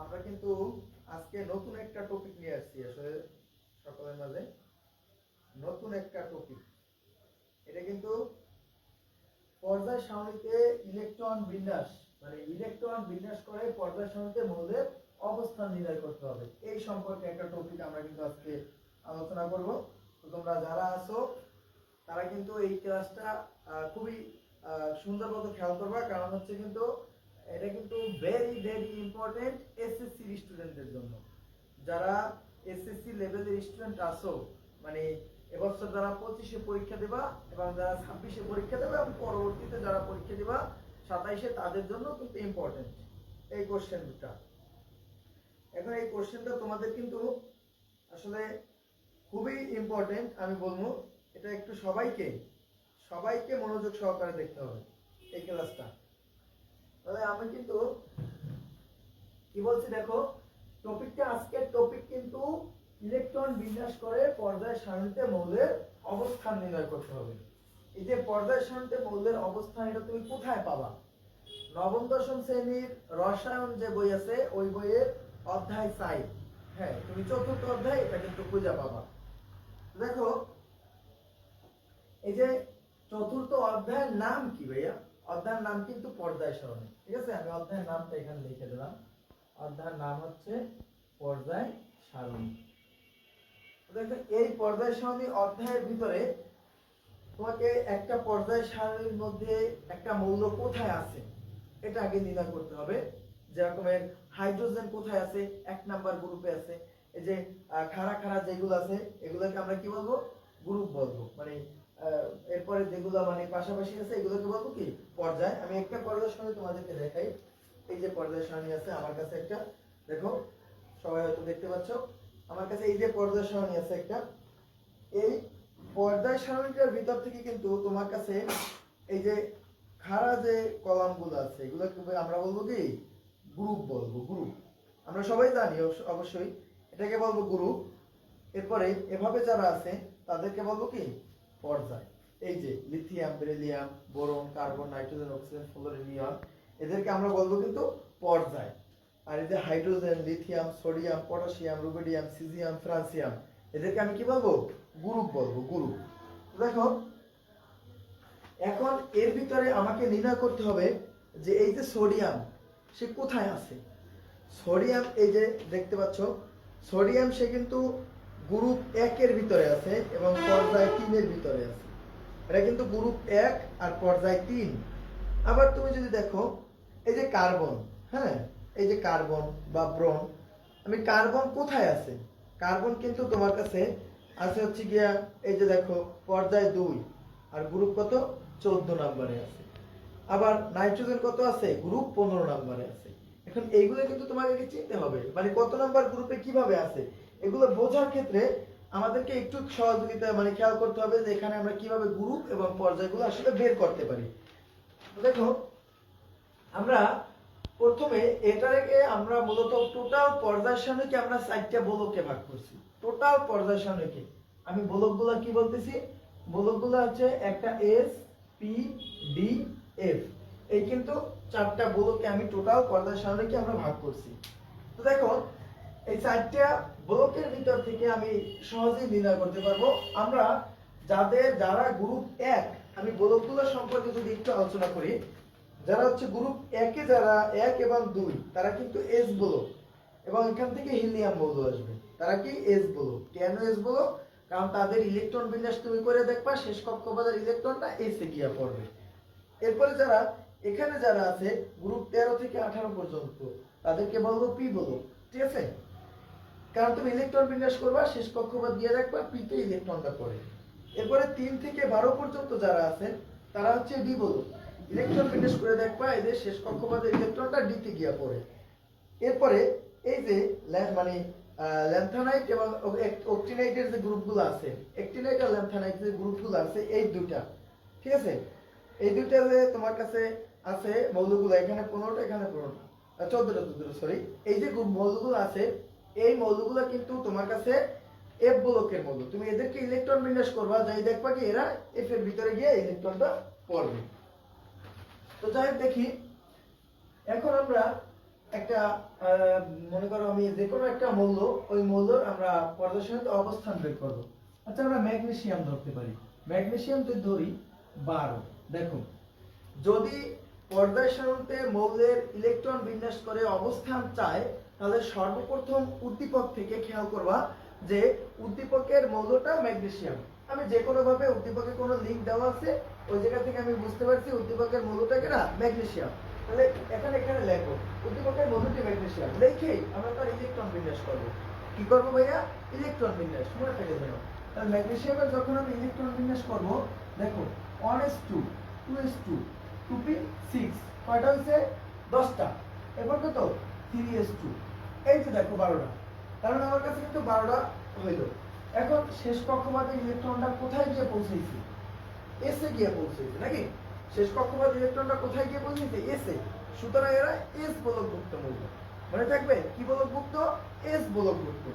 আমরা কিন্তু আজকে নতুন একটা টপিক নিয়ে আসছি আসলে সকলের মাঝে। নতুন একটা টপিক এটা কিন্তু পর্যায় সারণীতে ইলেকট্রন বিন্যাস মানে ইলেকট্রন বিন্যাস করে পর্যায় সারণীতে মৌলের অবস্থান নির্ণয় করতে হবে। এই সম্পর্কে একটা টপিক আমরা কিন্তু আজকে আলোচনা করব। তো তোমরা যারা আছো তারা কিন্তু এই ক্লাসটা খুবই আহ, সুন্দর মতো খেয়াল করবা। কারণ হচ্ছে কিন্তু এটা কিন্তু ভেরি ভেরি ইম্পর্টেন্ট এসএসসি স্টুডেন্টদের জন্য। যারা এসএসসি লেভেলের স্টুডেন্ট আছো মানে এবছর যারা পঁচিশে পরীক্ষা দেবা এবং যারা ছাব্বিশে পরীক্ষা দেবে এবং পরবর্তীতে যারা পরীক্ষা দেবা, সাতাইশে তাদের জন্য কিন্তু ইম্পর্টেন্ট এই কোশ্চেন দুটা। এখন এই কোশ্চেনটা তোমাদের কিন্তু আসলে খুবই ইম্পর্টেন্ট আমি বলব। এটা একটু সবাইকে সবাইকে মনোযোগ সহকারে দেখতে হবে এই ক্লাসটা তাহলে আমি কিন্তু কি বলছি দেখো, টপিকটা আজকের টপিক কিন্তু ইলেকট্রন বিন্যাস করে পর্যায় সারণীতে মৌলের অবস্থান নির্ণয় করতে হবে। এই যে পর্যায় সারণীতে মৌলের অবস্থান, এটা তুমি কোথায় পাবা? নবম, দশম শ্রেণির রসায়ন যে বই আছে, ওই বইয়ের অধ্যায় চাই হ্যাঁ তুমি চতুর্থ অধ্যায়, এটা কিন্তু খুঁজে পাবা। দেখো, এই যে চতুর্থ অধ্যায়ের নাম কি ভাইয়া? অধ্যায়ের নাম কিন্তু পর্যায় সারণী। ঠিক আছে? আমি অধ্যায়ের নামটা এখানে লিখে দিলাম। অধ্যায়ের নাম হচ্ছে পর্যায় সারণী। দেখো, এই পর্যায় সারণী অধ্যায়ের ভিতরে তোমাকে একটা পর্যায় সারণীর মধ্যে একটা মৌল কোথায় আছে? এটা আগে নির্ণয় করতে হবে। যেরকমের হাইড্রোজেন কোথায় আছে? এক নাম্বার গ্রুপে আছে। এই যে খাড়া খাড়া যেগুলো আছে, এগুলোকে আমরা কি বলব? গ্রুপ বলব। মানে এরপরে যেগুলো মানে পাশাপাশি আছে, এগুলোকে বলব কি? পর্যায়। আমি একটা পর্যায় সারণী তোমাদেরকে দেখাই। এই যে পর্যায় সারণী আছে, আমার কাছে একটা। দেখো, সবাই হয়তো দেখতে পাচ্ছ। আমার কাছে এই যে পর্যায় সারণী আছে একটা। এই পর্যায় সারণীটার ভিতর থেকে কিন্তু তোমার কাছে এই যে খাড়া যে কলামগুলো আছে, এগুলোকে আমরা বলব কি? গ্রুপ বলব, গ্রুপ। আমরা সবাই জানি অবশ্য- অবশ্যই। এটাকে বলব গ্রুপ। এরপরে এভাবে যারা আছে, তাদেরকে বলব কি? পর্যায়। এই যে lithium, beryllium, boron, carbon, nitrogen, oxygen এদেরকে আমরা বলব কিন্তু পর্যায়। আর এই যে hydrogen, lithium, sodium, potassium, rubidium, caesium, francium, এদেরকে আমি কি বলব? গ্রুপ বলব, গ্রুপ। দেখো, এখন এর ভিতরে আমাকে নির্ণয় করতে হবে যে এই যে সোডিয়াম, সে কোথায় আছে? সোডিয়াম, এই যে দেখতে পাচ্ছ, সোডিয়াম সে কিন্তু গ্রুপ একের ভিতরে আছে এবং পর্যায় তিনের ভিতরে আছে। এটা কিন্তু গ্রুপ এক আর পর্যায় তিন। আবার তুমি যদি দেখো, এই যে কার্বন হ্যাঁ? এই যে কার্বন বা ব্রন আমি কার্বন কোথায় আছে? কার্বন কিন্তু তোমার কাছে আছে হচ্ছে গিয়া, এই যে দেখো, পর্যায় দুই আর গ্রুপ কত? চোদ্দ নাম্বারে আছে। আবার নাইট্রোজেন কত আছে? গ্রুপ পনেরো নাম্বারে আছে। এখন এইগুলো কিন্তু তোমাকে চিনতে হবে। মানে কত নাম্বার গ্রুপে কীভাবে আছে? এগুলো বোঝার ক্ষেত্রে আমাদেরকে একটু সহযোগিতা মানে খেয়াল করতে হবে যে এখানে আমরা কীভাবে গ্রুপ এবং পর্যায়গুলো আসলে বের করতে পারি। দেখো, আমরা প্রথমে এটাকে আমরা মূলত টোটাল পর্যায় সারণীকে আমরা চারটা বলকে ভাগ করছি। টোটাল পর্যায় সারণীকে আমি বলকগুলো কি বলতেছি? বলকগুলো হচ্ছে একটা এস পি ডি এফ এই কিন্তু চারটা বলকে আমি টোটাল পর্যায় সারণীকে আমরা ভাগ করছি। তো দেখো এই চারটা ব্লকের ভিতর থেকে আমি সহজেই নির্ণয় করতে পারব। আমরা যাদের, যারা গ্রুপ এক, আমি ব্লকগুলো সম্পর্কে যদি একটু আলোচনা করি, যারা হচ্ছে গ্রুপ একে যারা এক এবং দুই, তারা কিন্তু এস ব্লক এবং এখান থেকে হিলিয়াম মৌল আসবে। তারা কি এস ব্লক? কেন এস ব্লক? কারণ তাদের ইলেকট্রন বিন্যাস তুমি করে দেখবা, শেষ কক্ষপথের ইলেকট্রনটা এসে গিয়া পড়বে। এরপরে যারা, এখানে যারা আছে গ্রুপ তেরো থেকে আঠারো পর্যন্ত, তাদেরকে বলব পি বলো ঠিক আছে? কারণ তুমি ইলেকট্রন বিন্যাস করবা, শেষ কক্ষপথ দিয়ে রাখবা পিতে ইলেকট্রনটা পড়ে। এরপরে তিন থেকে বারো পর্যন্ত যারা আছে তারা হচ্ছে ডি বলো ইলেকট্রন বিন্যাস করে দেখবা এদের শেষ কক্ষপথের ইলেকট্রনটা ডিতে গিয়া পড়ে। এরপরে এই যে মানে ল্যান্থানাইট এবং অক্টিনাইটের যে গ্রুপগুলো আছে অ্যাক্টিনাইট আর ল্যান্থানাইট যে গ্রুপগুলো আছে, এই দুটা ঠিক আছে? এই দুইটা যে তোমার কাছে আছে মৌলগুলো, এখানে পনেরোটা এখানে পনেরোটা। চোদ্দটা চোদ্দটা সরি এই যে মৌলগুলো আছে এই মৌলগুলো কিন্তু তোমার কাছে এফ ব্লকের মৌল। তুমি এদেরকে ইলেকট্রন বিন্যাস করবা, যাই দেখবা কি এরা এফ এর ভিতরে গিয়ে ইলেকট্রনটা পড়বে। তো যাই দেখি। এখন আমরা একটা মনে করো আমি যে কোনো একটা মূল্য ওই মূল্য আমরা পর্যায় অবস্থান বের করব। আচ্ছা আমরা ম্যাগনেসিয়াম ধরতে পারি। ম্যাগনেসিয়াম যদি ধরি বারো। দেখো, যদি পর্যায় সারণীতে মৌলের ইলেকট্রন বিন্যাস করে অবস্থান চায় তাহলে সর্বপ্রথম উদ্দীপক থেকে খেয়াল করবা যে উদ্দীপকের মৌলটা ম্যাগনেসিয়াম। আমি যে কোনো ভাবে উদ্দীপকে কোনো লিঙ্ক দেওয়া আছে, ওই জায়গা থেকে আমি বুঝতে পারছি উদ্দীপকের মৌলটা কিনা ম্যাগনেসিয়াম। তাহলে এখানে এখানে লেখো, উদ্দীপকের মৌলটি ম্যাগনেসিয়াম। লিখেই আমরা তার ইলেকট্রন বিন্যাস করব। কি করব ভাইয়া? ইলেকট্রন বিন্যাস, মনে থাকে যেন তাহলে ম্যাগনেসিয়ামের যখন আমি ইলেকট্রন বিন্যাস করব, দেখো one s two two s two two p six কয়টা হয়েছে? দশটা। এবার কত? থ্রি এস টু এই যে দেখো বারোটা কারণ আমার কাছে কিন্তু বারোটা হইল এখন শেষ কক্ষপথে ইলেকট্রনটা কোথায় গিয়ে পৌঁছেছে? এসে গিয়ে পৌঁছেছে, নাকি? শেষ কক্ষপথ ইলেকট্রনটা কোথায় গিয়ে পৌঁছেছে? এসে সুতরাং এরা এস বলকভুক্ত মূল্য। মনে থাকবে? কি বলকভুক্ত? এস বলকভুক্ত।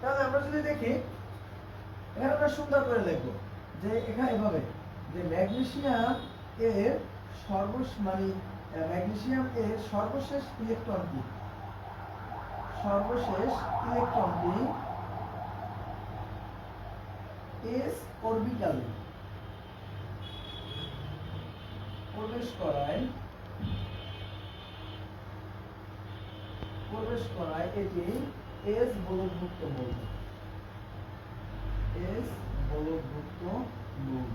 তাহলে আমরা যদি দেখি, এখানে আমরা সুন্দর করে লিখব যে এখানে এভাবে, যে ম্যাগনেসিয়াম এর সর্বশ মানে ম্যাগনেসিয়াম এর সর্বশেষ ইলেকট্রনটি সর্বশেষ ইলেকট্রনটি এস অরবিটালে প্রবেশ করায় প্রবেশ করায় এটি এস বলভুক্ত মৌল। এস বলভুক্ত মৌল।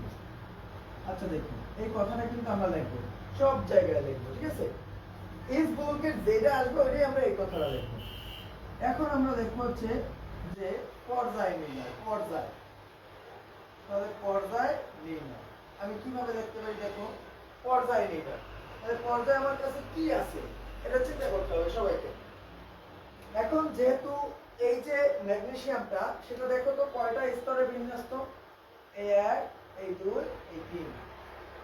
আচ্ছা দেখুন, এই কথাটা কিন্তু আমরা লিখব সব জায়গায় লিখব ঠিক আছে? এস বলকে যেটা আসবে, ওইটাই আমরা এই কথাটা লিখব এখন আমরা দেখব হচ্ছে যে পর্যায় নির্ণয়, পর্যায়। তাহলে পর্যায় নির্ণয়। আমি কীভাবে দেখতে পারি দেখো? পর্যায় নির্ণয়। তাহলে পর্যায় আমার কাছে কি আছে? এটা চিন্তা করতে হবে সবাইকে। এখন যেহেতু এই যে ম্যাগনেসিয়ামটা, সেটা দেখো তো কয়টা স্তরে বিন্যস্ত? এই এক এই দুই এই তিন।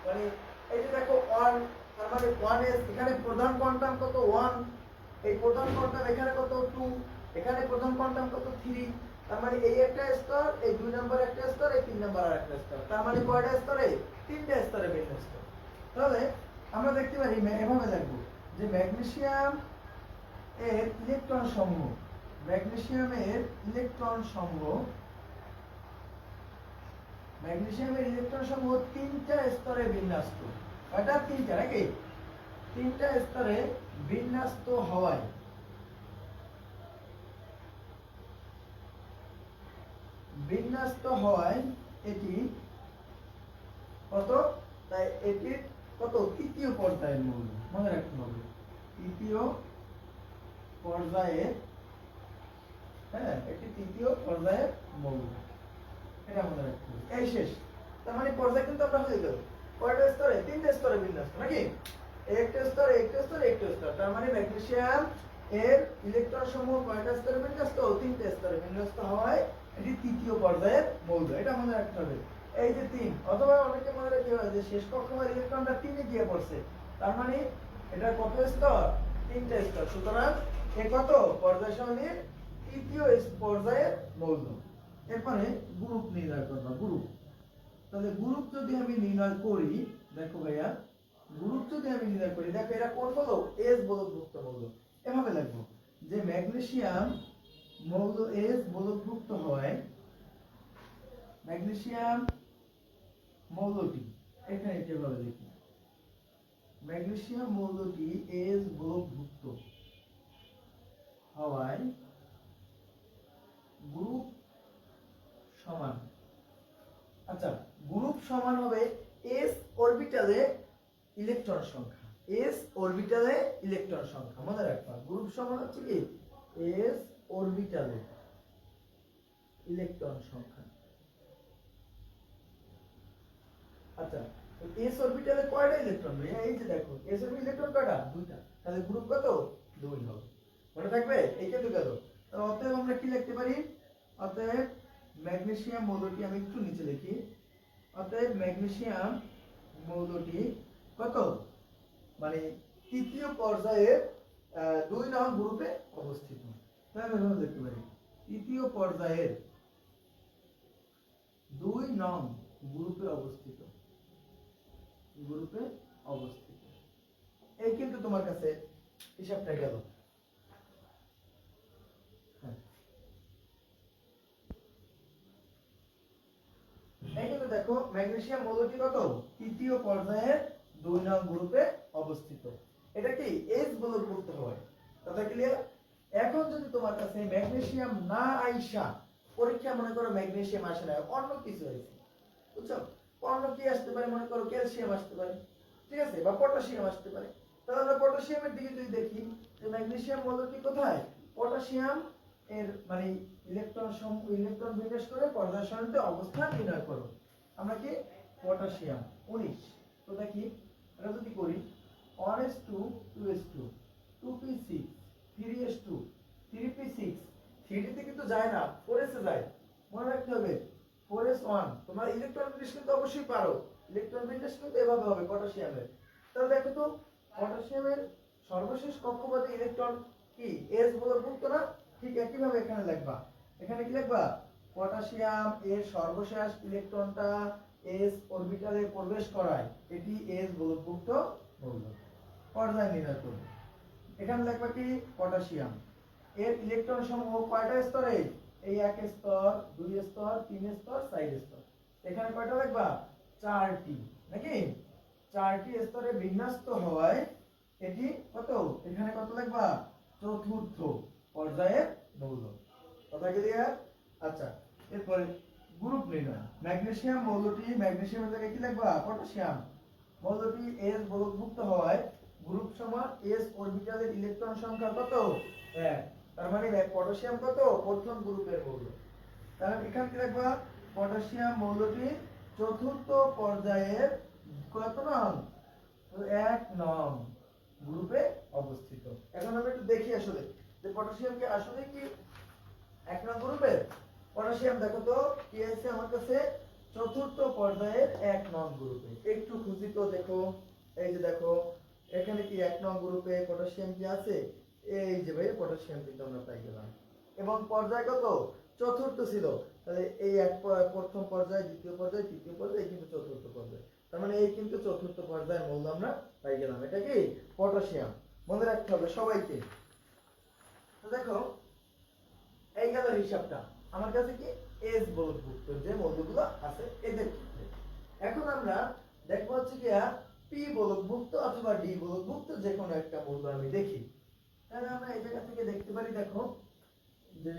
মানে এই যে দেখো ওয়ান তার মানে ওয়ান এস এখানে প্রধান কোয়ান্টাম কত? ওয়ান এই প্রধান কোয়ান্টাম এখানে কত? টু এখানে প্রধান কোয়ান্টাম কত? থ্রি তার মানে এই একটা স্তর, এই দুই নম্বর একটা স্তর, এই তিন নম্বর আর একটা স্তর। তার মানে কয়টা স্তরে? তিনটা স্তরে বিন্যস্ত তাহলে আমরা দেখতে পারি এভাবে দেখব যে ম্যাগনেসিয়াম এর ইলেকট্রন সমূহ ম্যাগনেসিয়ামের ইলেকট্রন সমূহ ম্যাগনেসিয়ামের ইলেকট্রন সমূহ তিনটা স্তরে বিন্যস্ত। কয়টা? তিনটা নাকি? তিনটা স্তরে বিন্যস্ত হওয়ায় বিন্যস্ত হওয়ায় এটি কত? তাই এটি কত? তৃতীয় পর্যায়ের মৌল। মনে রাখতে হবে। তৃতীয় পর্যায়ের হ্যাঁ এটি তৃতীয় পর্যায়ের মৌল। এটা মনে রাখতে হবে। এই শেষ। তার মানে পর্যায় কিন্তু আমরা হয়ে গেল। কয়টা স্তরে? তিনটে স্তরে বিন্যস্ত, নাকি? একটা স্তর একটা স্তর একটা স্তর। তার মানে ম্যাগনেসিয়াম এর ইলেকট্রন সমূহ কয়টা স্তরে বিন্যস্ত? তিনটে স্তরে বিন্যস্ত হওয়ায় এটি তৃতীয় পর্যায়ের মৌল। এটা মনে রাখতে হবে। এই যে তিন, অথবা অনেকে মনে রাখতে হবে যে শেষ ইলেকট্রনটা তিনে গিয়ে পড়ছে। তার মানে এটা কত স্তর? তিনটে স্তর। সুতরাং এ কত? পর্যায় সারণীর তৃতীয় পর্যায়ের মৌল। এরপরে গ্রুপ নির্ণয় করবা, গ্রুপ। তাহলে গ্রুপ যদি আমি নির্ণয় করি, দেখো ভাইয়া গ্রুপ যদি আমি নির্ণয় করি। দেখো, এরা কোন বলো এস বলভুক্ত মৌল এভাবে লিখব যে ম্যাগনেসিয়াম মৌল এস বলভুক্ত হয়, ম্যাগনেসিয়াম মৌলটি, এখানে কীভাবে লিখি ম্যাগনেসিয়াম মৌলটি এস বলভুক্ত হওয়ায় গ্রুপ সমান। আচ্ছা গ্রুপ সমান হবে এস অরবিটালে ইলেকট্রন সংখ্যা। এস অরবিটালে ইলেকট্রন সংখ্যা। মনে রাখবা গ্রুপ সমান হচ্ছে কি? এস অরবিটালে ইলেকট্রন সংখ্যা। আচ্ছা এস অরবিটালে কয়টা ইলেকট্রন? ভাইয়া এই যে দেখো এস অরবিটাল ইলেকট্রন কয়টা? দুইটা। তাহলে গ্রুপ কত? দুই হবে। মনে থাকবে? এই কিন্তু গেল। তাহলে অতএব আমরা কি লিখতে পারি? অতএব ম্যাগনেসিয়াম মৌলটি আমি একটু নিচে লিখি। অতএব ম্যাগনেসিয়াম মৌলটি কত? মানে তৃতীয় পর্যায়ে দুই নং গ্রুপে অবস্থিত। দেখতে পারি। তৃতীয় পর্যায়ের দুই নং গ্রুপে অবস্থিত। গ্রুপে অবস্থিত। এই কিন্তু তোমার কাছে হিসাবটা গেল। হ্যাঁ। দেখো ম্যাগনেশিয়াম মৌলটি কত? তৃতীয় পর্যায়ের দুই নং গ্রুপে অবস্থিত। এটা কি? এস বলে বলতে হয়। কথা ক্লিয়ার এখন যদি তোমার কাছে ম্যাগনেসিয়াম না আইসা, পরীক্ষা মনে করো ম্যাগনেসিয়াম আসে না, অন্য কিছু হয়েছে। বুঝছ? অন্য কি আসতে পারে? মনে করো ক্যালসিয়াম আসতে পারে। ঠিক আছে? বা পটাশিয়াম আসতে পারে। তাহলে আমরা পটাশিয়ামের দিকে যদি দেখি, যে ম্যাগনেসিয়াম মৌলটি কোথায়? পটাশিয়াম এর মানে ইলেকট্রন সম ইলেকট্রন বিন্যাস করে পর্যায় সারণীতে অবস্থান নির্ণয় করো। আমরা কি? পটাশিয়াম। 19 তো দেখি এটা যদি করি 1s2 2s2 2p6 3s2 3p6 3d তে কিন্তু যায় না 4s এ যায়। মনে রাখতে হবে 4s1 তোমরা ইলেকট্রন বিন্যাস কিন্তু অবশ্যই পারো। ইলেকট্রন বিন্যাস কিন্তু এভাবে হবে, পটাশিয়ামের। তাহলে দেখো তো, পটাশিয়ামের সর্বশেষ কক্ষপথে ইলেকট্রন কি? এস বলভুক্ত না? ঠিক একইভাবে এখানে লিখবা। এখানে কি লিখবা? পটাশিয়াম এর সর্বশেষ ইলেকট্রনটা এস অরবিটালে প্রবেশ করায়, এটি এস বলভুক্ত মৌল পর্যায় নির্ণয় এখানে লিখবা কি? পটাশিয়াম। এর ইলেকট্রন সমূহ কয়টা স্তরে? এই এক স্তর, দুই স্তর, তিন স্তর, চার স্তর। এখানে কয়টা লিখবা চারটি। নাকি? চারটি স্তরে বিন্যস্ত হওয়ায় এটি কত? এখানে কত লিখবা চতুর্থ পর্যায়ের মৌল কথা ক্লিয়ার আচ্ছা এরপরে গ্রুপ নির্ণয় ম্যাগনেসিয়াম মৌলটি ম্যাগনেসিয়ামের জায়গায় কি লিখবা পটাশিয়াম। মৌলটি এস বলভুক্ত হওয়ায় গ্রুপ সমান এস অরবিটালের ইলেকট্রন সংখ্যা কত? এক। তার মানে পটাশিয়াম কত? প্রথম গ্রুপের মৌল। তাহলে এখান কি লিখবা পটাশিয়াম মৌলটি চতুর্থ পর্যায়ের কত নং? এক নং গ্রুপে অবস্থিত। এখন আমরা একটু দেখি আসলে যে পটাশিয়ামকে আসলে কি এক নং গ্রুপে পটাশিয়াম, দেখো তো, কি আছে আমার কাছে? চতুর্থ পর্যায়ের এক নং গ্রুপে। একটু খুঁজি তো দেখো। এই যে দেখো, এখানে কি এক নং গ্রুপে পটাশিয়াম কি আছে? এই যে ভাই, পটাশিয়াম কিন্তু আমরা পাই গেলাম। এবং পর্যায় কত? চতুর্থ ছিল। তাহলে এই এক প্রথম পর্যায়, দ্বিতীয় পর্যায়, তৃতীয় পর্যায় কিন্তু চতুর্থ পর্যায়। তার মানে এই কিন্তু চতুর্থ পর্যায়ের মৌল আমরা পাই গেলাম। এটা কি? পটাশিয়াম। মনে রাখতে হবে সবাইকে। দেখো, এই গেল হিসাবটা। আমার কাছে কি? এস বলভুক্ত যে মৌলগুলো আছে, এদের ক্ষেত্রে। এখন আমরা দেখব হচ্ছে কি পি বলভুক্ত অথবা ডি বলভুক্ত যে কোনো একটা মৌল আমি দেখি। তাহলে আমরা এই জায়গা থেকে দেখতে পারি, দেখো, যে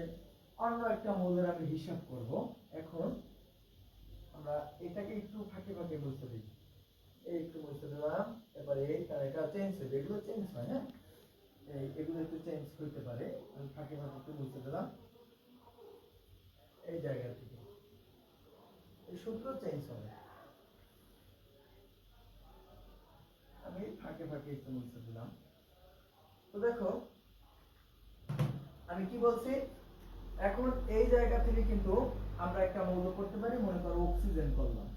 অন্য একটা মৌলের আমি হিসাব করব। এখন আমরা এটাকে একটু ফাঁকে ফাঁকে বুঝতে দিই। এই একটু বুঝতে দিলাম, এবার এই কারণ এটা চেঞ্জ হবে। এগুলো চেঞ্জ হয় হ্যাঁ? এগুলো একটু চেঞ্জ হইতে পারে। আমি ফাঁকে ফাঁকে একটু বুঝতে দিলাম। এই জায়গা থেকে। এই সূত্র চেঞ্জ হবে। আমি ফাঁকে ফাঁকে একটু মুছে দিলাম। তো দেখো, আমি কি বলছি? এখন এই জায়গা থেকে কিন্তু আমরা একটা মৌল করতে পারি, মনে করো অক্সিজেন করলাম।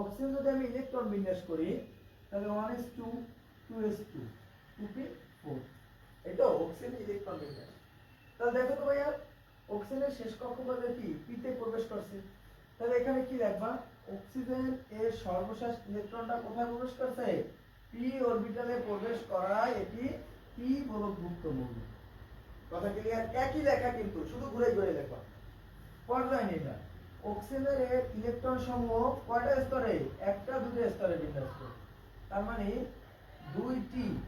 অক্সিজেন যদি আমি ইলেকট্রন বিন্যাস করি, তাহলে one s two two s two two p four এটা অক্সিজেন ইলেকট্রন বিন্যাস। তাহলে দেখো তো ভাইয়া অক্সিজেনের শেষ কক্ষপথে কি? পিতে প্রবেশ করছে। তাহলে এখানে কি লিখবা অক্সিজেন এর সর্বশেষ ইলেকট্রনটা কোথায় প্রবেশ করছে? পি অরবিটালে প্রবেশ করায় এটি পি বলভুক্ত মৌল। কথা ক্লিয়ার একই লেখা কিন্তু, শুধু ঘুরে ঘুরে লেখা। পর্যায় নির্ণয়। অক্সিজেনের ইলেকট্রন সমূহ কয়টা স্তরে? একটা, দুটো স্তরে বিন্যস্ত। তার মানে দুইটি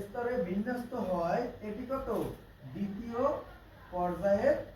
স্তরে বিন্যস্ত হয় এটি কত? দ্বিতীয় পর্যায়ের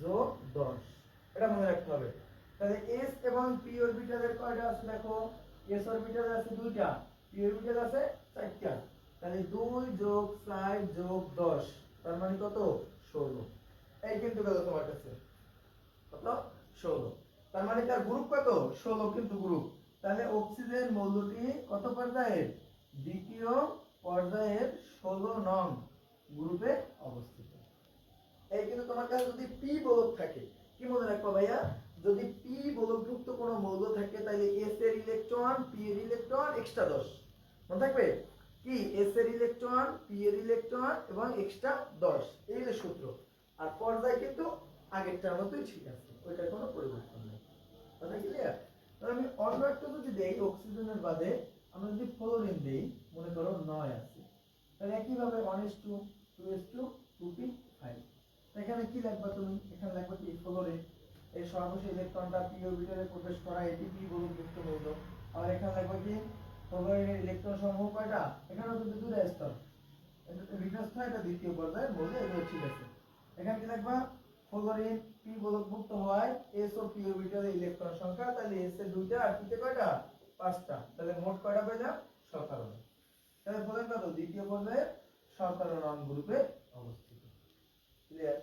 যোগ দশ। এটা মনে রাখতে হবে। তাহলে এস এবং পি অরবিটালের কয়টা আছে দেখো? এস অরবিটাল আছে দুইটা পি অরবিটাল আছে চারটা। তাহলে দুই যোগ চার যোগ দশ, তার মানে কত? ষোলো। এই কিন্তু গেল তোমার কাছে। কত? ষোলো। তার মানে তার গ্রুপ কত? ষোলো কিন্তু গ্রুপ তাহলে অক্সিজেন মৌলটি কত পর্যায়ের? দ্বিতীয় পর্যায়ের ষোলো নং গ্রুপে অবস্থিত। এই কিন্তু তোমার কাছে যদি পি বলক থাকে, কি মনে রাখব ভাইয়া? যদি পি বলকযুক্ত কোনো মৌল থাকে তাহলে এস এর ইলেকট্রন পি এর ইলেকট্রন এক্সট্রা দশ। মনে থাকবে? কি? এস এর ইলেকট্রন পি এর ইলেকট্রন এবং এক্সট্রা দশ। এই সূত্র। আর পর্যায় কিন্তু আগেরটার মতোই ঠিক আছে ওইটার কোনো পরিবর্তন নেই কথা ক্লিয়ার তাহলে আমি অন্য একটা যদি দেই অক্সিজেনের বাদে আমরা যদি ফ্লোরিন দেই মনে করো নয় আছে তাহলে একইভাবে one s two two s two two p five এখানে কি লাগবে তুমি এখানে লাগবে কি ফ্লোরিন এই সর্বশেষ ইলেকট্রনটা পি অরবিটালে প্রবেশ করা এটি কি বলুন বলুনযুক্ত মৌল আর এখানে লাগবে কি ফ্লোরিনের ইলেকট্রন সমূহ কয়টা? এখানেও কিন্তু দুটো স্তর। বিন্যস্ত এটা দ্বিতীয় পর্যায়ের মৌল এগুলো ঠিক আছে এখানে কি লাগবে ফ্লোরিন পি বলুনযুক্ত হয় এস ও পি অরবিটালে ইলেকট্রন সংখ্যা, তাহলে এস এর দুইটা, আর পিতে কয়টা? পাঁচটা। তাহলে মোট কয়টা পেলাম সতেরো। তাহলে বলেন কত? দ্বিতীয় পর্যায়ে সতেরো নং গ্রুপে অবস্থিত। ক্লিয়ার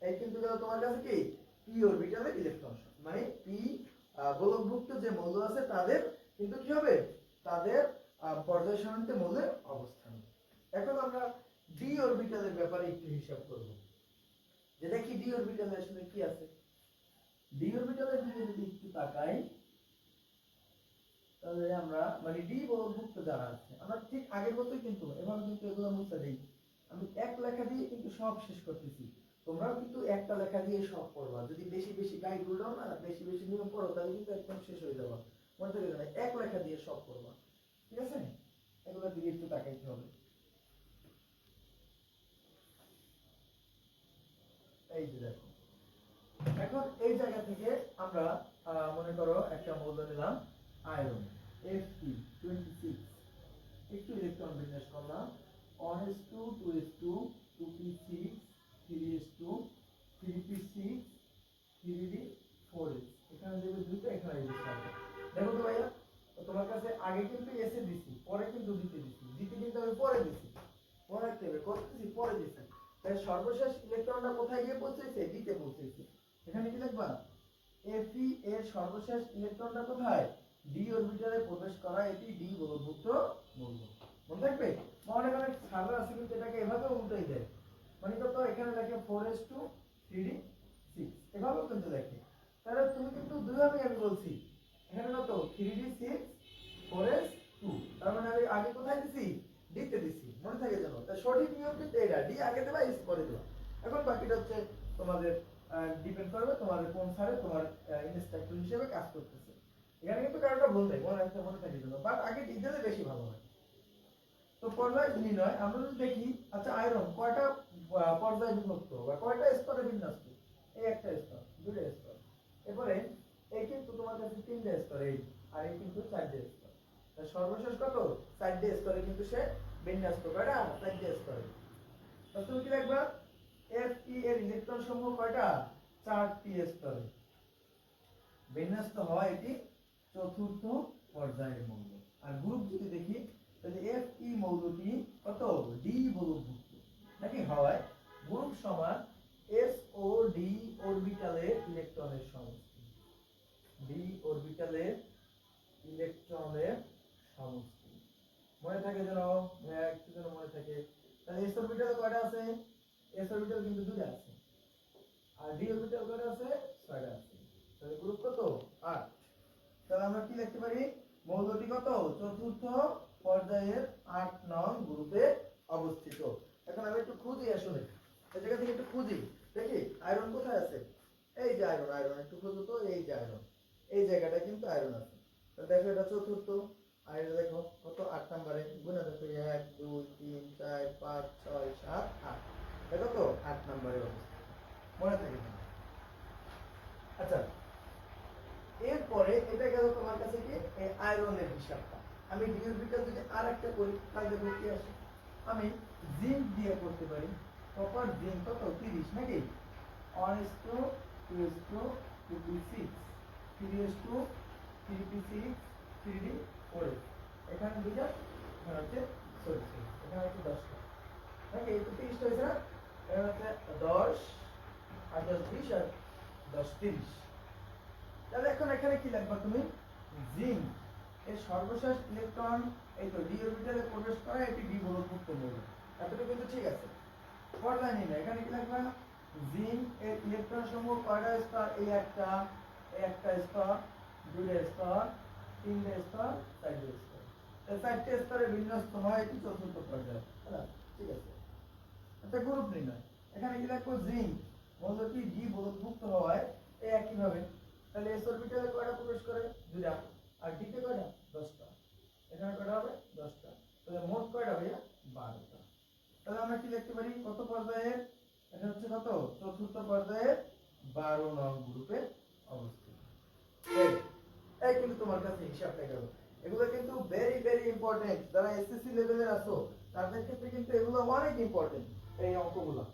এই কিন্তু তোমার কাছে কি? পি অরবিটালের ইলেকট্রন মানে পি গোলকভুক্ত যে মৌল আছে তাদের, কিন্তু কি হবে? তাদের পর্যায় সারণীতে মৌলের অবস্থান। এখন আমরা ডি অরবিটালের ব্যাপারে একটু হিসাব করব। যে দেখি ডি অরবিটালে আসলে কি আছে? ডি অরবিটালের দিকে যদি একটু তাকাই, তাহলে আমরা মানে ডি বলভুক্ত যারা আছে, আমরা ঠিক আগের মতোই কিন্তু, এভাবে কিন্তু এগুলো মুছে দিই। আমি এক লেখা দিয়ে কিন্তু সব শেষ করতেছি। তোমরাও কিন্তু একটা লেখা দিয়ে সব পড়বা। যদি বেশি বেশি গাইড উল্টাও না, বেশি বেশি নিয়ম পড়ো তাহলে কিন্তু একদম শেষ হয়ে যাবে। মনে থাকে না, এক লেখা দিয়ে সব পড়বা। ঠিক আছে? এগুলোর দিকে একটু তাকাইতে হবে। এই যে দেখো। এখন এই জায়গা থেকে আমরা মনে করো একটা মৌল নিলাম iron F E twenty six একটু ইলেকট্রন বিন্যাস করলাম। One s two two s two two p six three s two three p six three d four s এখানে দেবে দুটো এখানে দেবে দেখো তো ভাইয়া তোমার কাছে আগে কিন্তু এসে দিছি, পরে কিন্তু দিতে দিছি। দিতে কিন্তু আমি পরে দিছি। মনে রাখতে হবে, করতেছি, পরে দিছি। তাই সর্বশেষ ইলেকট্রনটা কোথায় গিয়ে পৌঁছেছে? দিতে পৌঁছেছে। এখানে কি লিখবা এফি এর সর্বশেষ ইলেকট্রনটা কোথায় ডি অরবিটালে প্রবেশ করা এটি ডি বলভুক্ত মৌল মনে থাকবে মনে অনেক সার্ভার আছে কিন্তু এটাকে এভাবে উল্টাই দেয় মানে কত এখানে লেখে four s two three d six এভাবেও কিন্তু লেখে তাহলে তুমি কিন্তু দুইভাবে আমি বলছি এখানে কত three d six four s two তার মানে আমি আগে কোথায় দিছি ডিতে দিছি মনে থাকে যেন তাই সঠিক নিয়ম কিন্তু এটা ডি আগে দেবা এস পরে দেবা এখন বাকিটা হচ্ছে তোমাদের ডিপেন্ড করবে তোমাদের কোন স্যারে হিসেবে কাজ করতেছে। এখানে কিন্তু কারোটা ভুল নেই মনে মনে থাকে বাট আগে বেশি ভালো হয়। তো পর্যায় আমরা যদি দেখি আচ্ছা আয়রন কয়টা বিভক্ত বা কয়টা স্তরে বিন্যস্ত? এই একটা স্তর দুটো স্তর। এরপরে, এই কিন্তু তোমার কাছে তিনটে স্তর, এই, আর এই কিন্তু চারটে স্তর। সর্বশেষ কত? চারটে স্তরে কিন্তু সে বিন্যস্ত কয়টা? চারটে স্তরে। তুমি কি রাখবা এফ ই এর ইলেকট্রন সমূহ কয়টা? চারটি স্তরে। বিন্যস্ত হয় এটি চতুর্থ পর্যায়ের মৌল। আর গ্রুপ যদি দেখি, তাহলে এফ ই মৌলটি কত ডি বলভুক্ত নাকি? হয়। গ্রুপ সমান এস ও ডি অরবিটালের ইলেকট্রনের সমষ্টি। ডি অরবিটালের ইলেকট্রনের সমষ্টি। মনে থাকে যেন ভাইয়া একটু যেন মনে থাকে। তাহলে এস অরবিটাল কয়টা আছে? এস অরবিটাল কিন্তু দুটো আছে। আর ডি অরবিটাল কয়টা আছে? ছয়টা আছে। তাহলে গ্রুপ কত আট। তাহলে আমরা কি লিখতে পারি? মৌলটি কত? চতুর্থ পর্যায়ের আট নং গ্রুপে অবস্থিত। এখন আমি একটু খুঁজি আসলে এই জায়গা থেকে একটু খুঁজি। দেখি আয়রন কোথায় আছে? এই যে আয়রন আয়রন একটু খুঁজো তো, এই যে আয়রন এই জায়গাটা কিন্তু আয়রন আছে। দেখো এটা চতুর্থ আর এটা দেখো কত আট নম্বরে গুণা দেখো এক দুই তিন চার পাঁচ ছয় সাত আট দেখো তো আট নম্বরে অবস্থা মনে থাকে কিনা? আচ্ছা এরপরে এটা গেল তোমার কাছে কি এই আয়রনের হিসাবটা আমি ডিওরবিটাল যদি আর একটা করি, তাহলে কি আসে। আমি জিঙ্ক দিয়ে করতে পারি। প্রপার জিঙ্ক কত? তিরিশ নাকি? One s two two s two two p six three s two three p six three d four s এখানে দুইটা, এখানে হচ্ছে সরি এখানে হচ্ছে দশটা নাকি? এই তো তিরিশটা হয়েছে না? এখানে হচ্ছে দশ, আর দশ বিশ, আর দশ তিরিশ। তাহলে এখন এখানে কি লিখবা তুমি? জিঙ্ক। এর সর্বশেষ ইলেকট্রন এই তো ডি অরবিটালে প্রবেশ করে এটি ডি বলভুক্ত মৌল এতটুকু কিন্তু ঠিক আছে। পর্যায় নিলে এখানে কি লিখবা জিঙ্ক এর ইলেকট্রন সমূহ কয়টা স্তর? এই একটা একটা স্তর, দুইটা স্তর, তিনটে স্তর, চারটে স্তর। এই চারটে স্তরে বিন্যস্ত হয় এটি চতুর্থ পর্যায়ে ঠিক আছে। একটা গ্রুপ নির্ণয়। এখানে কি লিখব জিঙ্ক মৌলটি ডি মুক্ত হওয়ায় এই একইভাবে। তাহলে এস অরবিটালে কয়টা প্রবেশ করে? দুইটা। আর ডিতে কয়টা? দশটা। এখানে কয়টা হবে? দশটা। তাহলে মোট কয়টা ভাইয়া? বারোটা। তাহলে আমরা কি লিখতে পারি? কত পর্যায়ে এটা হচ্ছে কত? চতুর্থ পর্যায়ের বারো নং গ্রুপে অবস্থিত। এই কিন্তু তোমার কাছে হিসাব হয়ে গেল এগুলো কিন্তু ভেরি ভেরি ইম্পর্টেন্ট যারা এসএসসি লেভেলের আছো, তাদের ক্ষেত্রে কিন্তু এগুলো অনেক ইম্পর্টেন্ট এই অঙ্কগুলো।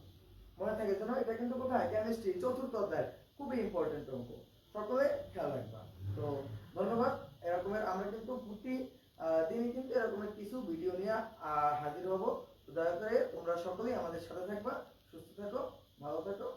মনে থাকে যেন এটা কিন্তু কোথায়? কেমিস্ট্রি চতুর্থ অধ্যায়। খুবই ইম্পর্টেন্ট অঙ্ক। সকলে খেয়াল রাখবা। তো ধন্যবাদ। এরকমের আমরা কিন্তু প্রতি দিনই কিন্তু এরকমের কিছু ভিডিও নিয়ে হাজির হব। তো দয়া করে তোমরা সকলেই আমাদের সাথে থাকবা, সুস্থ থাকো, ভালো থাকো